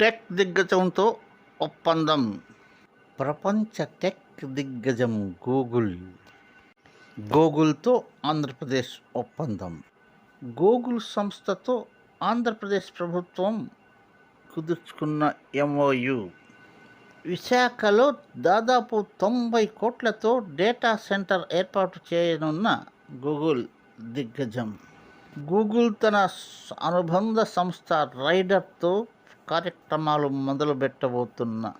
Tech దిగ్గజంతో ఒప్పందం. ప్రపంచ tech దిగ్గజం గూగుల్. గూగుల్తో ఆంధ్రప్రదేశ్ ఒప్పందం. గూగుల్ సంస్థతో ఆంధ్రప్రదేశ్ ప్రభుత్వం కుదుర్చుకున్న ఎంఓయు విశాఖలో దాదాపు తొంభై కోట్లతో డేటా సెంటర్ ఏర్పాటు చేయనున్న గూగుల్ దిగ్గజం. గూగుల్ తన అనుబంధ సంస్థ రైడర్తో కార్యక్రమాలు మొదలుపెట్టబోతున్న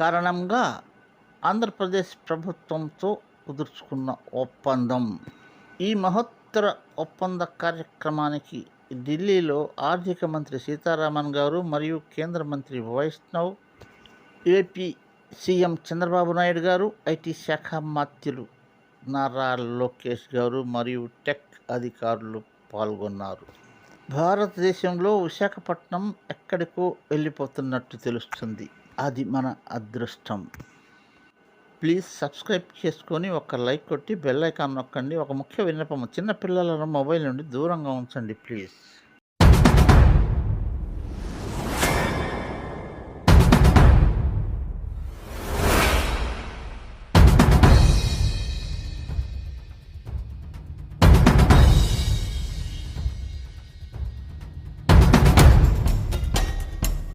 కారణంగా ఆంధ్రప్రదేశ్ ప్రభుత్వంతో కుదుర్చుకున్న ఒప్పందం. ఈ మహత్తర ఒప్పంద కార్యక్రమానికి ఢిల్లీలో ఆర్థిక మంత్రి సీతారామన్ గారు మరియు కేంద్ర మంత్రి Vaishnaw AP CM Chandrababu Naidu garu IT శాఖ మాత్యులు నారా లోకేష్ గారు మరియు టెక్ అధికారులు పాల్గొన్నారు. భారతదేశంలో విశాఖపట్నం ఎక్కడికో వెళ్ళిపోతున్నట్టు తెలుస్తుంది. అది మన అదృష్టం. ప్లీజ్ సబ్స్క్రైబ్ చేసుకొని ఒక లైక్ కొట్టి బెల్ ఐకాన్ నొక్కండి. ఒక ముఖ్య విన్నపం చిన్న పిల్లలను మొబైల్ నుండి దూరంగా ఉంచండి ప్లీజ్.